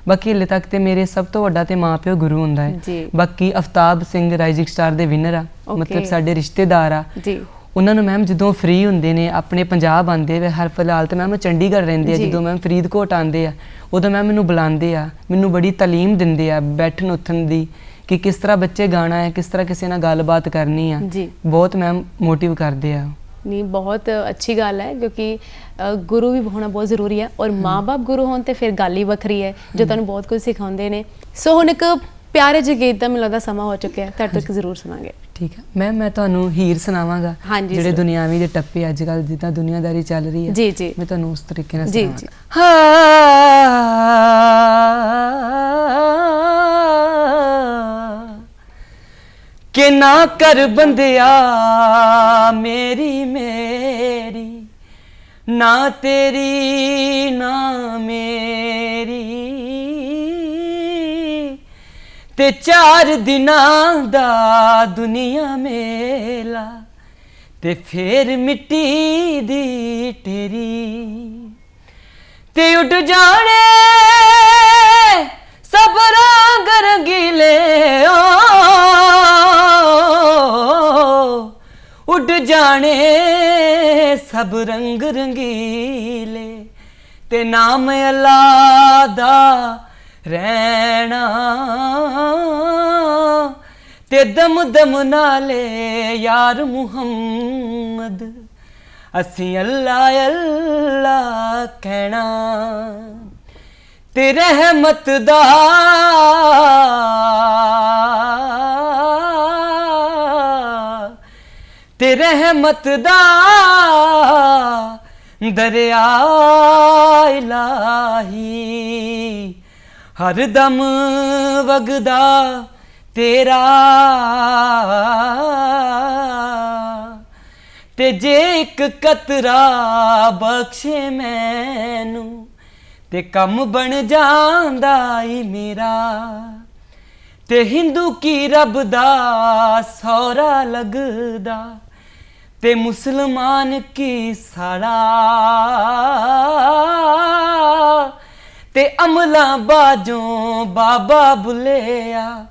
ਬਾਕੀ ਹਲੇ ਤੱਕ ਤੇ ਮੇਰੇ ਸਭ ਤੋਂ ਵੱਡਾ ਤੇ ਮਾਪਿਓ ਗੁਰੂ ਹੁੰਦਾ। ਹੈ। ਬਾਕੀ ਅਫਤਾਬ ਸਿੰਘ ਰਾਈਜ਼ਿੰਗ ਸਟਾਰ ਦੇ ਵਿਨਰ ਆ. ਮਤਲਬ ਸਾਡੇ ਰਿਸ਼ਤੇਦਾਰ ਆ। ਜੀ। ਉਹਨਾਂ ਨੂੰ ਮੈਮ ਜਦੋਂ ਫ੍ਰੀ ਹੁੰਦੇ ਨੇ ਆਪਣੇ ਪੰਜਾਬ ਆਉਂਦੇ ਵੇ ਹਰ ਫਿਲਹਾਲ ਤੇ ਮੈਮ ਚੰਡੀਗੜ੍ਹ ਰਹਿੰਦੇ ਆ ਜੀ। ਜਦੋਂ ਮੈਮ ਫਰੀਦਕੋਟ ਆਉਂਦੇ ਆ ਉਦੋਂ ਮੈਮ ਮੈਨੂੰ ਬੁਲਾਉਂਦੇ ਆ ਮੈਨੂੰ ਬੜੀ ਤਾਲੀਮ ਦਿੰਦੇ ਆ ਬੈਠਣ ਉੱਠਣ ਦੀ ਕਿ ਕਿਸ ਤਰ੍ਹਾਂ ਬੱਚੇ ਗਾਣਾ ਹੈ ਕਿਸ ਤਰ੍ਹਾਂ ਕਿਸੇ ਨਾਲ ਗੱਲਬਾਤ ਕਰਨੀ ਆ। ਜੀ। ਬਹੁਤ ਮੈਮ ਮੋਟਿਵ ਕਰਦੇ ਆ। ਨਹੀਂ ਬਹੁਤ ਅੱਛੀ ਗੱਲ ਹੈ ਕਿਉਂਕਿ ਅ, ਗੁਰੂ ਵੀ ਹੋਣਾ ਬਹੁਤ ਜ਼ਰੂਰੀ ਹੈ ਔਰ ਮਾਪੇ ਗੁਰੂ ਹੋਣ ਤੇ ਫਿਰ ਗੱਲ ਹੀ ਵੱਖਰੀ ਹੈ ਜੋ ਤੁਹਾਨੂੰ ਬਹੁਤ ਕੁਝ ਸਿਖਾਉਂਦੇ ਨੇ। ਸੋ ਹੁਣ ਇੱਕ ਪਿਆਰੇ ਜਿਹੇ ਗੀਤ ਦਾ ਮੈਨੂੰ ਲੱਗਦਾ ਸਮਾਂ ਹੋ ਚੁੱਕਿਆ ਹੈ ਤੁਹਾਡੇ ਤੱਕ ਜ਼ਰੂਰ ਸੁਣਾਂਗੇ। ਠੀਕ ਹੈ ਮੈਮ ਮੈਂ ਤੁਹਾਨੂੰ ਹੀਰ ਸੁਣਾਵਾਂਗਾ ਹਾਂਜੀ, ਜਿਹੜੇ। ਦੁਨਿਆਵੀ ਦੇ ਟੱਪੇ ਅੱਜ ਕੱਲ ਜਿੱਦਾਂ ਦੁਨੀਆਦਾਰੀ ਚੱਲ ਰਹੀ ਹੈ ਜੀ, ਜੀ। ਮੈਂ ਤੁਹਾਨੂੰ ਉਸ ਤਰੀਕੇ ਨਾਲ ਜੀ, ਸੁਣਾਵਾਂਗਾ ਜੀ। ਹਾਂ ਕਿ ਨਾ ਕਰ ਬੰਦਿਆ ਮੇਰੀ ਮੇਰੀ ਨਾ ਤੇਰੀ ਨਾ ਮੇਰੀ ਤੇ ਚਾਰ ਦਿਨਾਂ ਦਾ ਦੁਨੀਆ ਮੇਲਾ ਤੇ ਫੇਰ ਮਿੱਟੀ ਦੀ ਟੇਰੀ ਤੇ ਉੱਡ ਜਾਣੇ ਸਭ ਰੰਗ ਰੰਗੀਲੇ ਓ। ਉੱਡ ਜਾਣੇ ਸਭ ਰੰਗ ਰੰਗੀਲੇ ਤੇ ਨਾਮ ਅੱਲਾ ਦਾ ਰਹਿਣਾ ਤੇ ਦਮ ਦਮ ਨਾਲੇ ਯਾਰ ਮੁਹੰਮਦ। ਅਸੀਂ ਅੱਲਾ ਅੱਲਾ ਕਹਿਣਾ, ਤੇ ਰਹਿਮਤ ਦਾ ਤੇ ਰਹਿਮਤ ਦਾ ਦਰਿਆ ਇਲਾਹੀ ਹਰ ਦਮ ਵਗਦਾ ਤੇਰਾ। ਤੇ ਜੇ ਇੱਕ ਕਤਰਾ ਬਖਸ਼ੇ ਮੈਨੂੰ, ਤੇ ਕੰਮ ਬਣ ਜਾਂਦਾ ਈ ਮੇਰਾ। ਤੇ ਹਿੰਦੂ ਕੀ ਰੱਬ ਦਾ ਸੌਰਾ ਲੱਗਦਾ, ਤੇ ਮੁਸਲਮਾਨ ਕੀ ਸਾੜਾ ਤੇ ਅਮਲਾ ਬਾਜੋਂ ਬਾਬਾ ਬੁੱਲਿਆ,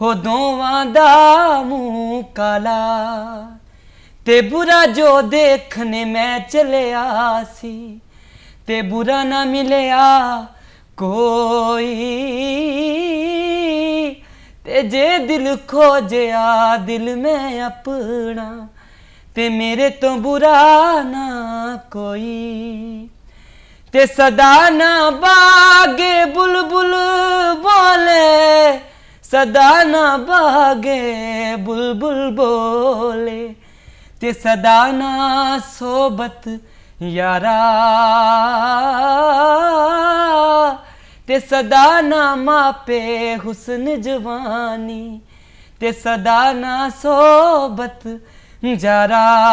ਹੋ ਦੋਵਾਂ ਦਾ ਮੂੰਹ ਕਾਲਾ। ਤੇ ਬੁਰਾ ਜੋ ਦੇਖਨੇ ਮੈਂ ਚਲਿਆ ਸੀ, ਤੇ ਬੁਰਾ ਨਾ ਮਿਲਿਆ ਕੋਈ। ਤੇ ਜੇ ਦਿਲ ਖੋਜਿਆ, ਦਿਲ ਮੈਂ ਆਪਣਾ, ਤੇ ਮੇਰੇ ਤੋਂ ਬੁਰਾ ਨਾ ਕੋਈ। ਤੇ ਸਦਾ ਨਾ ਬਾਗੇ ਬੁਲਬੁਲ ਬੋਲੇ। ਸਦਾ ਨਾ ਬਾਗੇ ਬੁਲਬੁਲ ਬੋਲੇ। ਤੇ ਸਦਾ ਨਾ ਸੋਬਤ ਯਾਰਾ। ਤੇ ਸਦਾ ਨਾ ਮਾਪੇ ਹੁਸਨ ਜਵਾਨੀ। ਤੇ ਸਦਾ ਨਾ ਸੋਬਤ ਜਰਾ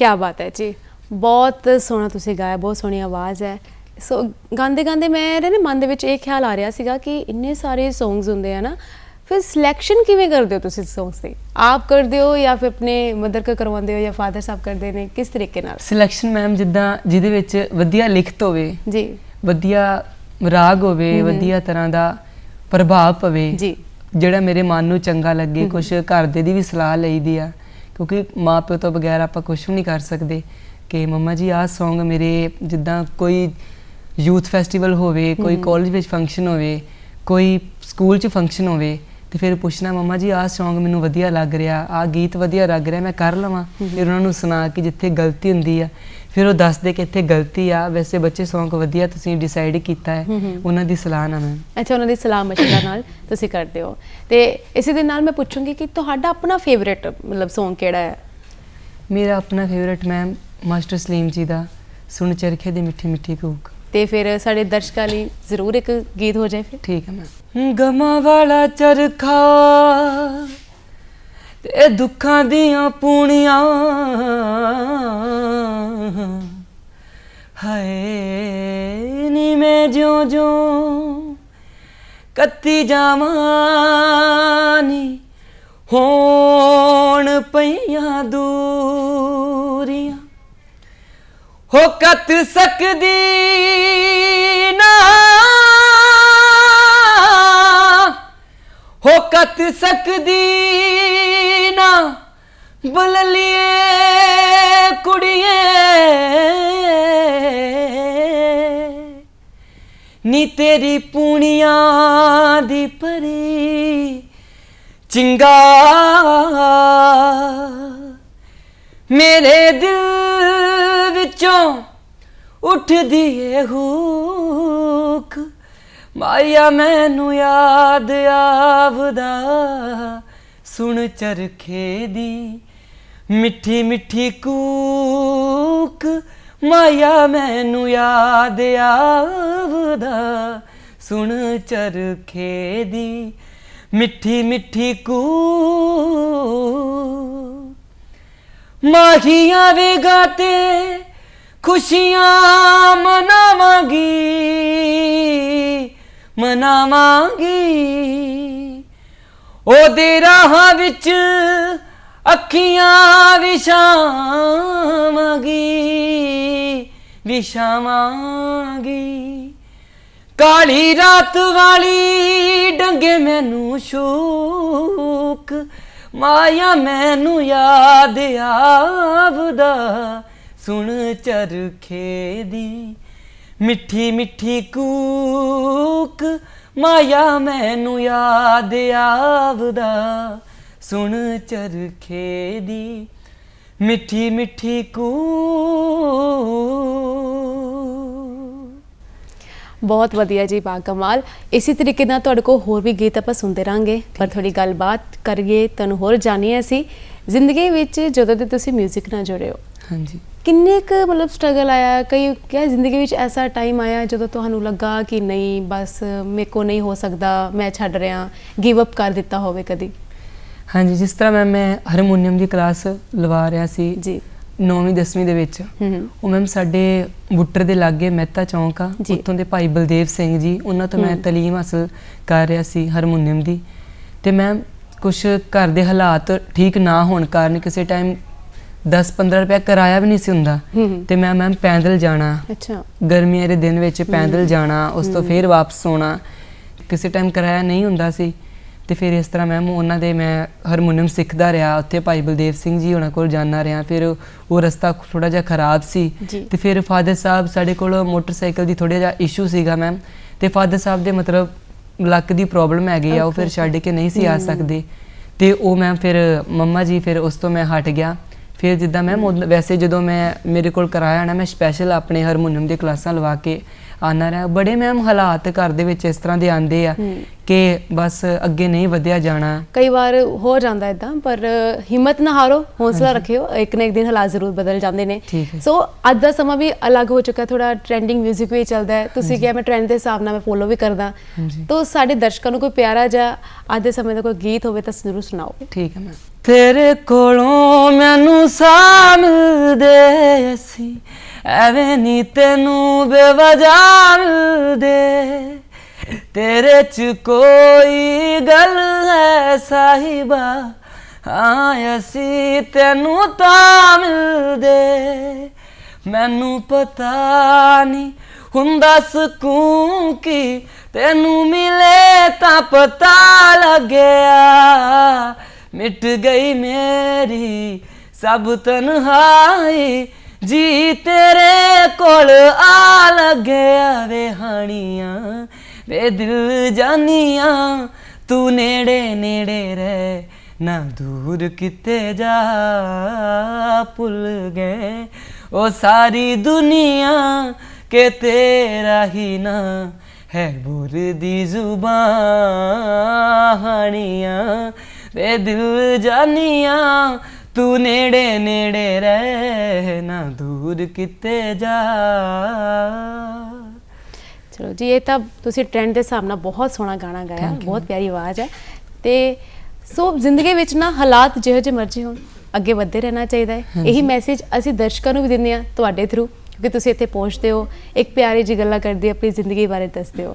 ਕੀ ਬਾਤ ਹੈ ਜੀ। ਬਹੁਤ ਸੋਹਣਾ ਤੁਸੀਂ ਗਾਇਆ ਬਹੁਤ ਸੋਹਣੀ ਆਵਾਜ਼ ਹੈ। ਸੋ ਗਾਉਂਦੇ ਗਾਉਂਦੇ ਮੇਰੇ ਨਾ ਮਨ ਦੇ ਵਿੱਚ ਇਹ ਖਿਆਲ ਆ ਰਿਹਾ ਸੀਗਾ ਕਿ ਇੰਨੇ ਸਾਰੇ ਸੌਂਗਸ ਹੁੰਦੇ ਆ ਨਾ ਫਿਰ ਸਿਲੈਕਸ਼ਨ ਕਿਵੇਂ ਕਰਦੇ ਹੋ ਤੁਸੀਂ ਸੌਂਗਸ ਦੀ? ਆਪ ਕਰਦੇ ਹੋ ਜਾਂ ਫਿਰ ਆਪਣੇ ਮਦਰ ਕੋ ਕਰਵਾਉਂਦੇ ਹੋ ਜਾਂ ਫਾਦਰ ਸਾਹਿਬ ਕਰਦੇ ਨੇ? ਕਿਸ ਤਰੀਕੇ ਨਾਲ? ਸਿਲੈਕਸ਼ਨ ਮੈਮ ਜਿੱਦਾਂ ਜਿਹਦੇ ਵਿੱਚ ਵਧੀਆ ਲਿਖਤ ਹੋਵੇ ਜੀ। ਵਧੀਆ ਰਾਗ ਹੋਵੇ ਵਧੀਆ ਤਰ੍ਹਾਂ ਦਾ ਪ੍ਰਭਾਵ ਪਵੇ ਜੀ। ਜਿਹੜਾ ਮੇਰੇ ਮਨ ਨੂੰ ਚੰਗਾ ਲੱਗੇ ਕੁਝ ਘਰ ਦੇ ਦੀ ਵੀ ਸਲਾਹ ਲਈਦੀ ਆ। ਕਿਉਂਕਿ ਮਾਪਿਓ ਤੋਂ ਬਗੈਰ ਆਪਾਂ ਕੁਝ ਵੀ ਨਹੀਂ ਕਰ ਸਕਦੇ ਕਿ ਮੰਮਾ ਜੀ ਆਹ Song ਮੇਰੇ ਜਿੱਦਾਂ ਕੋਈ ਯੂਥ ਫੈਸਟੀਵਲ ਹੋਵੇ ਕੋਈ ਕਾਲਜ ਵਿੱਚ ਫੰਕਸ਼ਨ ਹੋਵੇ ਕੋਈ ਸਕੂਲ 'ਚ ਫੰਕਸ਼ਨ ਹੋਵੇ ਤੇ ਫਿਰ ਪੁੱਛਣਾ ਮੰਮਾ ਜੀ ਆਹ Song ਮੈਨੂੰ ਵਧੀਆ ਲੱਗ ਰਿਹਾ ਆਹ ਗੀਤ ਵਧੀਆ ਲੱਗ ਰਿਹਾ ਮੈਂ ਕਰ ਲਵਾਂ। ਫਿਰ ਉਹਨਾਂ ਨੂੰ ਸੁਣਾ ਕੇ ਜਿੱਥੇ ਗਲਤੀ ਹੁੰਦੀ ਆ ਫਿਰ ਉਹ ਦੱਸਦੇ ਕਿ ਇੱਥੇ ਗਲਤੀ ਆ। ਵੈਸੇ ਬੱਚੇ Song ਵਧੀਆ ਤੁਸੀਂ ਡਿਸਾਈਡ ਕੀਤਾ ਹੈ। ਉਹਨਾਂ ਦੀ ਸਲਾਹ ਨਾਲ ਅੱਛਾ ਉਹਨਾਂ ਦੀ ਸਲਾਹ ਮਸ਼ਵਰਾ ਨਾਲ ਤੁਸੀਂ ਕਰਦੇ ਹੋ। ਤੇ ਇਸੇ ਦੇ ਨਾਲ ਮੈਂ ਪੁੱਛੂੰਗੀ ਕਿ ਤੁਹਾਡਾ ਆਪਣਾ ਫੇਵਰੇਟ ਮਤਲਬ Song ਕਿਹੜਾ ਹੈ? ਮੇਰਾ ਆਪਣਾ ਫੇਵਰਿਟ ਮੈਮ ਮਾਸਟਰ ਸਲੀਮ ਜੀ ਦਾ ਸੁਣ ਚਰਖੇ ਦੀ ਮਿੱਠੀ ਮਿੱਠੀ ਕੂਕ। ਤੇ ਫਿਰ ਸਾਡੇ ਦਰਸ਼ਕਾਂ ਲਈ ਜ਼ਰੂਰ ਇੱਕ ਗੀਤ ਹੋ ਜਾਏ ਫਿਰ। ਠੀਕ ਹੈ ਮੈਮ। ਗਮਾ ਵਾਲਾ ਚਰਖਾ ਤੇ ਦੁੱਖਾਂ ਦੀਆਂ ਪੂਣੀਆਂ। ਹਾਏ ਨੀ ਮੈਂ ਜਿਉਂ ਜਿਉਂ ਕੱਤੀ ਜਾਵਾਂ ਨੀ ਹੋਣ ਪਈਆਂ ਦੂਰੀਆਂ। ਹੋ ਕੱਤ ਸਕਦੀ ਨਾ, ਹੋ ਕੱਤ ਸਕਦੀ ਬੁਲਲੀਏ ਕੁੜੀਏ। ਨੀ ਤੇਰੀ ਪੂਣੀਆਂ ਦੀ ਪਰੀ ਚਿੰਗਾ। ਮੇਰੇ ਦਿਲ ਵਿੱਚੋਂ ਉੱਠਦੀ ਏ ਹੂਕ। ਮਾਇਆ ਮੈਨੂੰ ਯਾਦ ਆਵਦਾ, ਸੁਣ ਚਰਖੇ ਦੀ ਮਿੱਠੀ ਮਿੱਠੀ ਕੂਕ ਮਾਇਆ ਮੈਨੂੰ ਯਾਦ ਆਵਦਾ। ਸੁਣ ਚਰਖੇ ਦੀ ਮਿੱਠੀ ਮਿੱਠੀ ਕੂ ਮਾਹੀਆਂ ਵੇ ਗਾਤੇ ਖੁਸ਼ੀਆਂ ਮਨਾਵਾਂਗੀ ਮਨਾਵਾਂਗੀ। ਉਹਦੇ ਰਾਹਾਂ ਵਿੱਚ ਅੱਖੀਆਂ ਵਿਛਾਵਾਂਗੀ ਵਿਛਾਵਾਂਗੀ। ਕਾਲੀ ਰਾਤ ਵਾਲੀ ਡੰਗੇ ਮੈਨੂੰ ਸ਼ੂਕ, ਮਾਇਆ ਮੈਨੂੰ ਯਾਦ ਆਵਦਾ, ਸੁਣ ਚਰਖੇ ਦੀ ਮਿੱਠੀ ਮਿੱਠੀ ਕੂਕ, ਮਾਇਆ ਮੈਨੂੰ ਯਾਦ ਆਵਦਾ। ਸੁਣ ਚਰਖੇ ਦੀ ਮਿੱਠੀ ਮਿੱਠੀ ਕੂਕ ਬਹੁਤ ਵਧੀਆ ਜੀ ਬਾ ਕਮਾਲ। ਇਸੇ ਤਰੀਕੇ ਨਾਲ ਤੁਹਾਡੇ ਕੋਲ ਹੋਰ ਵੀ ਗੀਤ ਆਪਾਂ ਸੁਣਦੇ ਰਾਂਗੇ ਪਰ ਥੋੜੀ ਗੱਲਬਾਤ ਕਰੀਏ ਤੁਹਾਨੂੰ ਹੋਰ ਜਾਣੀਏ ਅਸੀਂ। ਜ਼ਿੰਦਗੀ ਵਿੱਚ ਜਦੋਂ ਦੇ ਤੁਸੀਂ 뮤직 ਨਾਲ ਜੁੜੇ ਹੋ ਹਾਂਜੀ। ਕਿੰਨੇ ਕੁ ਮਤਲਬ ਸਟਰਗਲ ਆਇਆ? ਕਈ ਕਿਹਾ ਜ਼ਿੰਦਗੀ ਵਿੱਚ ਐਸਾ ਟਾਈਮ ਆਇਆ ਜਦੋਂ ਤੁਹਾਨੂੰ ਲੱਗਾ ਕਿ ਨਹੀਂ ਬਸ ਮੇਰੇ ਕੋ ਨਹੀਂ ਹੋ ਸਕਦਾ ਮੈਂ ਛੱਡ ਰਿਹਾ ਗਿਵ ਅਪ ਕਰ ਦਿੱਤਾ ਹੋਵੇ ਕਦੀ? ਹਾਂਜੀ ਜਿਸ ਤਰ੍ਹਾਂ ਮੈਂ ਮੈਂ ਹਾਰਮੋਨੀਅਮ ਦੀ ਕਲਾਸ ਲਵਾ ਰਿਹਾ ਸੀ ਜੀ। 9ਵੀਂ 10ਵੀਂ ਦੇ ਵਿੱਚ। ਉਹ ਮੈਮ ਸਾਡੇ ਬੁੱਟਰ ਦੇ ਲਾਗੇ ਮਹਿਤਾ ਚੌਂਕ ਆ। ਉੱਥੋਂ ਦੇ ਭਾਈ ਬਲਦੇਵ ਸਿੰਘ ਜੀ ਉਹਨਾਂ ਤੋਂ ਮੈਂ। ਤਾਲੀਮ ਹਾਸਲ ਕਰ ਰਿਹਾ ਸੀ ਹਾਰਮੋਨੀਅਮ ਦੀ। ਤੇ ਮੈਂ ਕੁਝ ਘਰ ਦੇ ਹਾਲਾਤ ਠੀਕ ਨਾ ਹੋਣ ਕਾਰਨ ਕਿਸੇ ਟਾਈਮ 10-15 ਰੁਪਏ ਕਿਰਾਇਆ ਵੀ ਨਹੀਂ ਸੀ ਹੁੰਦਾ। ਤੇ ਮੈਂ ਮੈਮ ਪੈਦਲ ਜਾਣਾ। ਅੱਛਾ। ਗਰਮੀਆਂ ਦੇ ਦਿਨ ਵਿੱਚ ਪੈਦਲ ਜਾਣਾ ਉਸ ਤੋਂ ਫੇਰ ਵਾਪਸ ਆਉਣਾ। ਕਿਸੇ ਟਾਈਮ ਕਿਰਾਇਆ ਨਹੀਂ ਹੁੰਦਾ ਸੀ। ਤੇ ਫਿਰ ਇਸ ਤਰ੍ਹਾਂ ਮੈਮ ਉਹਨਾਂ ਦੇ ਮੈਂ ਹਾਰਮੋਨੀਅਮ ਸਿੱਖਦਾ ਰਿਹਾ ਉੱਥੇ ਭਾਈ ਬਲਦੇਵ ਸਿੰਘ ਜੀ ਉਹਨਾਂ ਕੋਲ ਜਾਣਾ ਰਿਹਾ ਫਿਰ ਉਹ ਰਸਤਾ ਥੋੜਾ ਜਿਹਾ ਖਰਾਬ ਸੀ। ਤੇ ਫਿਰ ਫਾਦਰ ਸਾਹਿਬ ਸਾਡੇ ਕੋਲ ਮੋਟਰਸਾਈਕਲ ਦੀ ਥੋੜਾ ਜਿਹਾ ਇਸ਼ੂ ਸੀਗਾ ਮੈਮ ਤੇ ਫਾਦਰ ਸਾਹਿਬ ਦੇ ਮਤਲਬ ਲੱਕ ਦੀ ਪ੍ਰੋਬਲਮ ਹੈਗੀ ਆ ਉਹ ਫਿਰ ਛੱਡ ਕੇ ਨਹੀਂ ਸੀ ਆ ਸਕਦੇ ਤੇ ਉਹ ਮੈਮ ਫਿਰ ਮੰਮਾ ਜੀ ਫਿਰ ਉਸ ਤੋਂ ਮੈਂ ਹਟ ਗਿਆ। ਫਿਰ ਜਿੱਦਾਂ ਉਦ- ਵੈਸੇ ਜਦੋਂ ਮੈਂ ਮੇਰੇ ਕੋਲ ਕਰਾਇਆ ਨਾ ਮੈਂ ਸਪੈਸ਼ਲ ਆਪਣੇ ਹਾਰਮੋਨੀਅਮ ਦੀਆਂ ਕਲਾਸਾਂ ਲਵਾ ਕੇ ਆਨਾ ਰਿਹਾ। ਬੜੇ ਮੈਮ ਹਾਲਾਤ ਘਰ ਦੇ ਵਿੱਚ ਇਸ ਤਰ੍ਹਾਂ ਦੇ ਆਂਦੇ ਆ ਕਿ ਬਸ ਅੱਗੇ ਨਹੀਂ ਵਧਿਆ ਜਾਣਾ। ਕਈ ਵਾਰ ਹੋ ਜਾਂਦਾ ਇਦਾਂ ਪਰ ਹਿੰਮਤ ਨਾ ਹਾਰੋ ਹੌਸਲਾ ਰੱਖਿਓ। ਇੱਕ ਨਾ ਇੱਕ ਦਿਨ ਹਾਲਾਤ ਜ਼ਰੂਰ ਬਦਲ ਜਾਂਦੇ ਨੇ। ਸੋ ਅੱਜ ਦਾ ਸਮਾਂ ਵੀ ਅਲੱਗ ਹੋ ਚੁੱਕਾ ਥੋੜਾ ਟ੍ਰੈਂਡਿੰਗ 뮤직 ਵੀ ਚੱਲਦਾ ਹੈ। ਤੁਸੀਂ ਕਿਹਾ ਮੈਂ ਟ੍ਰੈਂਡ ਦੇ ਹਿਸਾਬ ਨਾਲ ਮੈਂ ਫੋਲੋ ਵੀ ਕਰਦਾ। ਤਾਂ ਸਾਡੇ ਦਰਸ਼ਕਾਂ ਨੂੰ ਕੋਈ ਪਿਆਰਾ ਜਿਹਾ ਅੱਜ ਦੇ ਸਮੇਂ ਦਾ ਕੋਈ ਗੀਤ ਹੋਵੇ ਤਾਂ ਜ਼ਰੂਰ ਸੁਣਾਓ। ਠੀਕ ਹੈ ਮੈਮ ਤੇਰੇ ਕੋਲੋਂ ਮੈਨੂੰ ਸਾਹ ਮਿਲਦੇ ਅਸੀਂ ਐਵੇਂ ਨੀ ਤੈਨੂੰ ਬੇਵਜ੍ਹਾ ਮਿਲਦੇ ਤੇਰੇ ਚ ਕੋਈ ਗੱਲ ਹੈ ਸਾਹਿਬਾ, ਹਾਂ ਅਸੀਂ ਤੈਨੂੰ ਤਾਂ ਮਿਲਦੇ। ਮੈਨੂੰ ਪਤਾ ਨਹੀਂ ਹੁੰਦਾ ਸਕੂਨ ਕੀ, ਤੈਨੂੰ ਮਿਲੇ ਤਾਂ ਪਤਾ ਲੱਗਿਆ। ਮਿਟ ਗਈ ਮੇਰੀ ਸਭ ਤਨਹਾਈ ਜੀ ਤੇਰੇ ਕੋਲ ਆ ਲੱਗਿਆ ਵੇ ਹਾਣੀਆਂ, ਵੇ ਦਿਲ ਜਾਨੀਆਂ, ਤੂੰ ਨੇੜੇ ਨੇੜੇ ਰਹਿ, ਨਾ ਦੂਰ ਕਿਤੇ ਜਾ ਭੁੱਲ ਗਏ। ਉਹ ਸਾਰੀ ਦੁਨੀਆ ਕਿ ਤੇਰਾ ਹੀ ਨਾ ਹੈ ਬੁਰ ਦੀ ਜ਼ੁਬਾਨੀਆਂ ਵੇ ਦਿਲ ਜਾਨੀਆਂ ਤੂੰ ਨੇੜੇ ਨੇੜੇ ਰਹਿ ਨਾ ਦੂਰ ਕਿਤੇ ਜਾ ਚਲੋ ਜੀ ਇਹ ਤਾਂ ਤੁਸੀਂ ਟ੍ਰੈਂਡ ਦੇ ਹਿਸਾਬ ਨਾਲ ਬਹੁਤ ਸੋਹਣਾ ਗਾਣਾ ਗਾਇਆ ਬਹੁਤ ਪਿਆਰੀ ਆਵਾਜ਼ ਹੈ ਤੇ ਸੋ ਜ਼ਿੰਦਗੀ ਵਿੱਚ ਨਾ ਹਾਲਾਤ ਜਿਹੋ ਜਿਹੇ ਮਰਜ਼ੀ ਹੋਣ ਅੱਗੇ ਵਧਦੇ ਰਹਿਣਾ ਚਾਹੀਦਾ ਹੈ ਇਹੀ ਮੈਸੇਜ ਅਸੀਂ ਦਰਸ਼ਕਾਂ ਨੂੰ ਵੀ ਦਿੰਦੇ ਹਾਂ ਤੁਹਾਡੇ ਥਰੂ ਕਿਉਂਕਿ ਤੁਸੀਂ ਇੱਥੇ ਪਹੁੰਚਦੇ ਹੋ ਇੱਕ ਪਿਆਰੀ ਜੀ ਗੱਲਾਂ ਕਰਦੇ ਆਪਣੀ ਜ਼ਿੰਦਗੀ ਬਾਰੇ ਦੱਸਦੇ ਹੋ।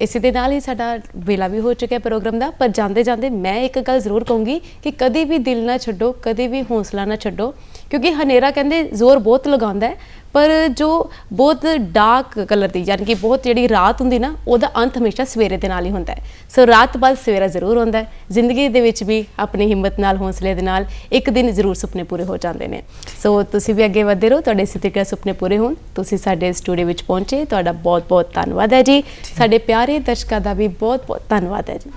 ਇਸੇ ਦੇ ਨਾਲ ਹੀ ਸਾਡਾ ਵੇਲਾ ਵੀ ਹੋ ਚੁੱਕਿਆ ਪ੍ਰੋਗਰਾਮ ਦਾ ਪਰ ਜਾਂਦੇ ਜਾਂਦੇ ਮੈਂ ਇੱਕ ਗੱਲ ਜ਼ਰੂਰ ਕਹੂੰਗੀ ਕਿ ਕਦੇ ਵੀ ਦਿਲ ਨਾ ਛੱਡੋ ਕਦੇ ਵੀ ਹੌਸਲਾ ਨਾ ਛੱਡੋ ਕਿਉਂਕਿ ਹਨੇਰਾ ਕਹਿੰਦੇ ਜ਼ੋਰ ਬਹੁਤ ਲਗਾਉਂਦਾ ਹੈ ਪਰ ਜੋ ਬਹੁਤ ਡਾਰਕ ਕਲਰ ਦੀ ਯਾਨੀ ਕਿ ਬਹੁਤ ਜਿਹੜੀ ਰਾਤ ਹੁੰਦੀ ਨਾ ਉਹਦਾ ਅੰਤ ਹਮੇਸ਼ਾ ਸਵੇਰੇ ਦੇ ਨਾਲ ਹੀ ਹੁੰਦਾ ਹੈ। ਸੋ ਰਾਤ ਬਾਅਦ ਸਵੇਰਾ ਜ਼ਰੂਰ ਹੁੰਦਾ ਹੈ। ਜ਼ਿੰਦਗੀ ਦੇ ਵਿੱਚ ਵੀ ਆਪਣੀ ਹਿੰਮਤ ਨਾਲ ਹੌਸਲੇ ਦੇ ਨਾਲ ਇੱਕ ਦਿਨ ਜ਼ਰੂਰ ਸੁਪਨੇ ਪੂਰੇ ਹੋ ਜਾਂਦੇ ਨੇ। ਸੋ ਤੁਸੀਂ ਵੀ ਅੱਗੇ ਵਧਦੇ ਰਹੋ ਤੁਹਾਡੇ ਇਸੇ ਤਰੀਕੇ ਸੁਪਨੇ ਪੂਰੇ ਹੋਣ। ਤੁਸੀਂ ਸਾਡੇ ਸਟੂਡੀਓ ਵਿੱਚ ਪਹੁੰਚੇ ਤੁਹਾਡਾ ਬਹੁਤ ਬਹੁਤ ਧੰਨਵਾਦ ਹੈ ਜੀ। ਸਾਡੇ ਪਿਆਰੇ ਦਰਸ਼ਕਾਂ ਦਾ ਵੀ ਬਹੁਤ ਬਹੁਤ ਧੰਨਵਾਦ ਹੈ ਜੀ।